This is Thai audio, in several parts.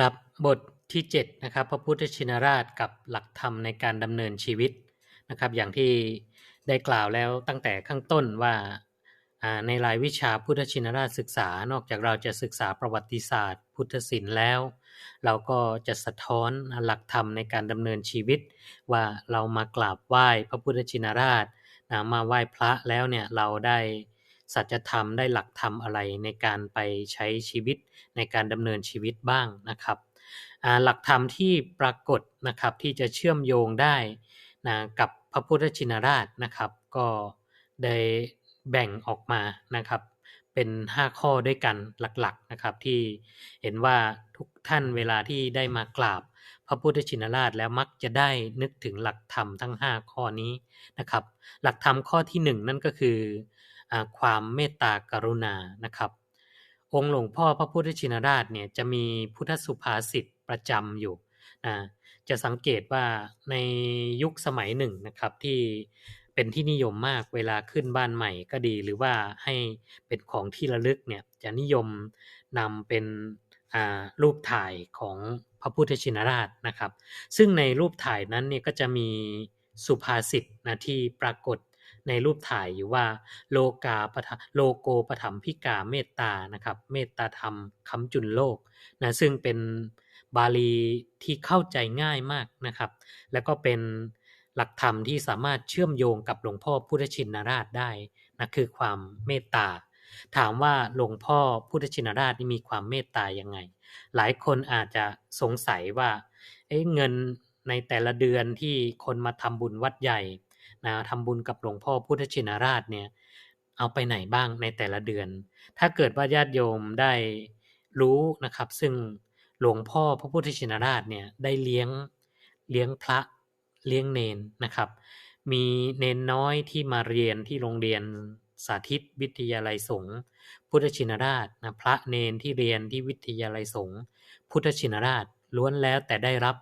ครับบทที่7นะครับพระพุทธชินราชกับหลักธรรมในการดำเนินชีวิตนะครับ อย่างที่ได้กล่าวแล้วตั้งแต่ข้างต้นว่าในรายวิชาพุทธชินราชศึกษานอกจากเราจะศึกษาประวัติศาสตร์ พุทธศิลป์แล้ว เราก็จะสะท้อนหลักธรรมในการดำเนินชีวิต ว่าเรามากราบไหว้พระพุทธชินราชนะมาไหว้พระแล้วเนี่ยเราได้ สัจธรรมได้หลักธรรมอะไรในการไปใช้ชีวิตในการดำเนินชีวิตบ้างนะครับหลักธรรมที่ปรากฏนะครับที่จะเชื่อมโยงได้นะกับพระพุทธชินราชนะครับ ก็ได้แบ่งออกมานะครับ เป็น 5 ข้อด้วยกันหลักๆนะครับ ที่เห็นว่าทุกท่านเวลาที่ได้มากราบพระพุทธชินราชแล้วมักจะได้นึกถึงหลักธรรมทั้ง 5 ข้อนี้นะครับ หลักธรรมข้อที่ 1 นั่นก็คืออ ความเมตตากรุณานะครับ องค์หลวงพ่อพระพุทธชินราชเนี่ยจะมีพุทธสุภาษิตประจำอยู่นะจะสังเกตว่าในยุคสมัยหนึ่งนะครับที่เป็นที่นิยมมากเวลาขึ้นบ้านใหม่ก็ดี หรือว่าให้เป็นของที่ระลึกเนี่ยจะนิยมนำเป็นรูปถ่ายของพระพุทธชินราชนะครับ ซึ่งในรูปถ่ายนั้นเนี่ยก็จะมีสุภาษิตนะที่ปรากฏ ในรูปถ่ายอยู่ว่าโลกาปะโลโกปถัมพิกาเมตตานะครับ เมตตาธรรมคำจุนโลกนะซึ่งเป็นบาลีที่เข้าใจง่ายมากนะครับ แล้วก็เป็นหลักธรรมที่สามารถเชื่อมโยงกับหลวงพ่อพุทธชินราชได้นะคือความเมตตา ถามว่าหลวงพ่อพุทธชินราชนี่มีความเมตตายังไง หลายคนอาจจะสงสัยว่าเอ๊ะเงินในแต่ละเดือนที่คนมาทำบุญวัดใหญ่ นะทำบุญกับหลวงพ่อพุทธชินราชเนี่ยเอาไปไหนบ้างในแต่ละเดือน ถ้าเกิดว่าญาติโยมได้รู้นะครับ ซึ่งหลวงพ่อพระพุทธชินราชเนี่ยได้เลี้ยงเลี้ยงพระเลี้ยงเนนนะครับ มีเนนน้อยที่มาเรียนที่โรงเรียนสาธิตวิทยาลัยสงฆ์พุทธชินราชนะพระเนนที่เรียนที่วิทยาลัยสงฆ์พุทธชินราชล้วนแล้วแต่ได้รับ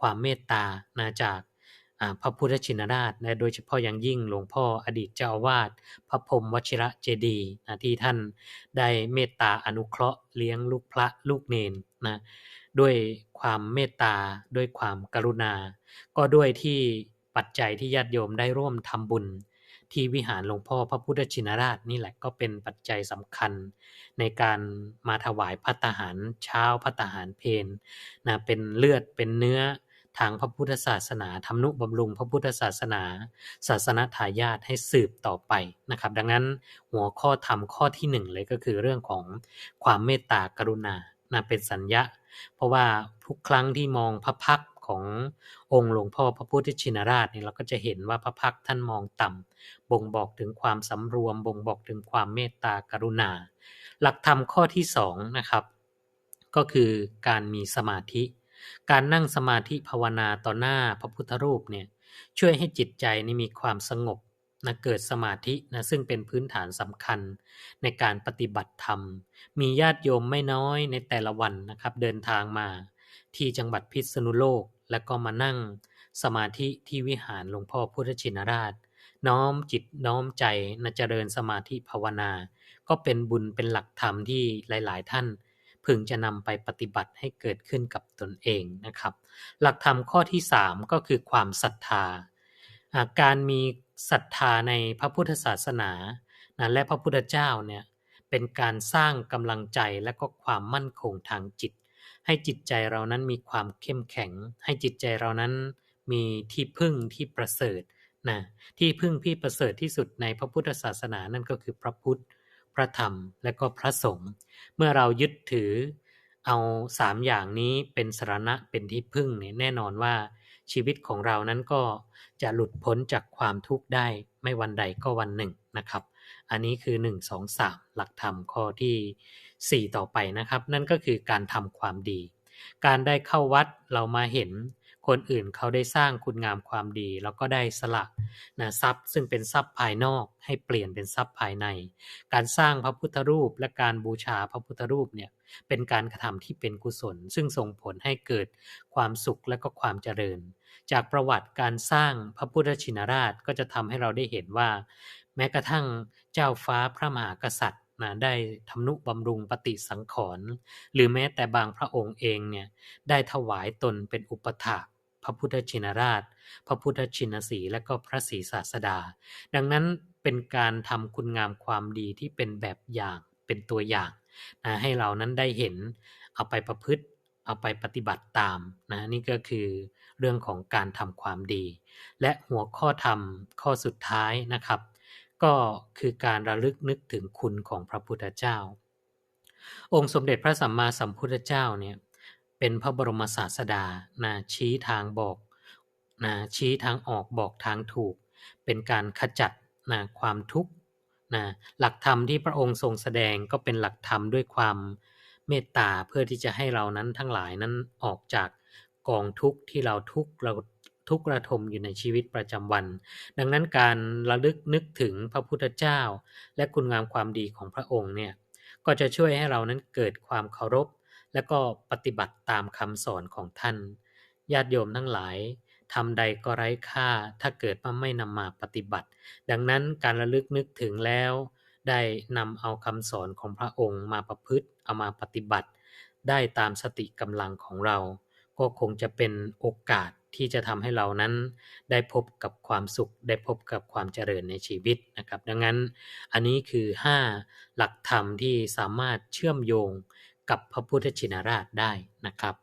ความเมตตานะจาก พระพุทธชินราชและโดยเฉพาะอย่างยิ่งหลวงพ่ออดีตเจ้าอาวาสพระพรมวชิระเจดีนะที่ท่านได้เมตตาอนุเคราะห์เลี้ยงลูกพระลูกเนนนะด้วยความเมตตาด้วยความกรุณา ก็ด้วยที่ปัจจัยที่ญาติโยมได้ร่วมทำบุญ ที่วิหารหลวงพ่อพระพุทธชินราชนี่แหละก็เป็นปัจจัยสำคัญ ในการมาถวายพัตหารเช้าพัตหารเพนนะเป็นเลือดเป็นเนื้อ ทางพระพุทธศาสนาทำนุบำรุงพระพุทธศาสนา ศาสนาทายาทให้สืบต่อไปนะครับ ดังนั้นหัวข้อธรรมข้อที่หนึ่งเลยก็คือเรื่องของความเมตตากรุณานะเป็นสัญญาเพราะว่าทุกครั้งที่มองพระพักขององค์หลวงพ่อพระพุทธชินราชเนี่ยเราก็จะเห็นว่าพระพักท่านมองต่ำบ่งบอกถึงความสำรวม บ่งบอกถึงความเมตตากรุณา หลักธรรมข้อที่สองนะครับ ก็คือการมีสมาธิ การนั่งสมาธิภาวนาต่อหน้าพระพุทธรูปเนี่ยช่วยให้จิตใจนี่มีความสงบนะเกิดสมาธินะซึ่งเป็นพื้นฐานสำคัญในการปฏิบัติธรรม มีญาติโยมไม่น้อยในแต่ละวันนะครับ เดินทางมาที่จังหวัดพิษณุโลก แล้วก็มานั่งสมาธิที่วิหารหลวงพ่อพุทธชินราช น้อมจิตน้อมใจนะเจริญสมาธิภาวนา ก็เป็นบุญเป็นหลักธรรมที่หลาย ๆ ท่าน พึงจะนำไปปฏิบัติให้เกิดขึ้นกับตนเองนะครับ หลักธรรมข้อที่ 3 ก็คือความศรัทธา การมีศรัทธาในพระพุทธศาสนานะและพระพุทธเจ้าเนี่ยเป็นการสร้างกำลังใจและก็ความมั่นคงทางจิต ให้จิตใจเรานั้นมีความเข้มแข็ง ให้จิตใจเรานั้นมีที่พึ่งที่ประเสริฐนะที่พึ่งที่ประเสริฐที่สุดในพระพุทธศาสนานั่นก็คือพระพุทธ ระธรรม และก็พระสงฆ์ เมื่อเรายึดถือเอาสามอย่างนี้เป็นสรณะเป็นที่พึ่งเนี่ยแน่นอนว่าชีวิตของเรานั้นก็จะหลุดพ้นจากความทุกข์ได้ไม่วันใดก็วันหนึ่งนะครับ อันนี้คือ 1 2 3 หลักธรรมข้อที่ 4 ต่อไปนะครับ นั่นก็คือการทำความดี การได้เข้าวัดเรามาเห็น คนอื่นเขาได้สร้างคุณงามความดี แล้วก็ได้สละนะทรัพย์ ซึ่งเป็นทรัพย์ภายนอกให้เปลี่ยนเป็นทรัพย์ภายใน การสร้างพระพุทธรูปและการบูชาพระพุทธรูปเนี่ยเป็นการกระทำที่เป็นกุศล ซึ่งส่งผลให้เกิดความสุขและก็ความเจริญ จากประวัติการสร้างพระพุทธชินราชก็จะทำให้เราได้เห็นว่า แม้กระทั่งเจ้าฟ้าพระมหากษัตริย์นะได้ทำนุบำรุงปฏิสังขรณ์หรือแม้แต่บางพระองค์เองเนี่ยได้ถวายตนเป็นอุปถาก ระพุทธชินราช พระพุทธชินสีและก็พระศรีศาสดา ดังนั้นเป็นการทำคุณงามความดีที่เป็นแบบอย่างเป็นตัวอย่างนะให้เรานั้นได้เห็นเอาไปประพฤติเอาไปปฏิบัติตามนะนี่ก็คือเรื่องของการทำความดี และหัวข้อธรรมข้อสุดท้ายนะครับ ก็คือการระลึกนึกถึงคุณของพระพุทธเจ้า องค์สมเด็จพระสัมมาสัมพุทธเจ้าเนี่ย เป็นพระบรมศาสดานะชี้ทางบอกนะชี้ทางออกบอกทางถูก เป็นการขจัดนะความทุกข์นะหลักธรรมที่พระองค์ทรงแสดงก็เป็นหลักธรรมด้วยความเมตตาเพื่อที่จะให้เรานั้นทั้งหลายนั้นออกจากกองทุกข์ที่เราทุกข์เราทุกข์ระทมอยู่ในชีวิตประจำวัน ดังนั้นการระลึกนึกถึงพระพุทธเจ้า และคุณงามความดีของพระองค์เนี่ยก็จะช่วยให้เรานั้นเกิดความเคารพ และก็ปฏิบัติตามคำสอนของท่าน ญาติโยมทั้งหลายทำใดก็ไร้ค่าถ้าเกิดว่าไม่นำมาปฏิบัติ ดังนั้นการระลึกนึกถึงแล้ว ได้นำเอาคำสอนของพระองค์มาประพฤติเอามาปฏิบัติ ได้ตามสติกำลังของเรา ก็คงจะเป็นโอกาสที่จะทำให้เรานั้น ได้พบกับความสุข ได้พบกับความเจริญในชีวิตนะครับ ดังนั้นอันนี้คือ 5 หลักธรรมที่สามารถเชื่อมโยง กับพระพุทธชินราชได้นะครับ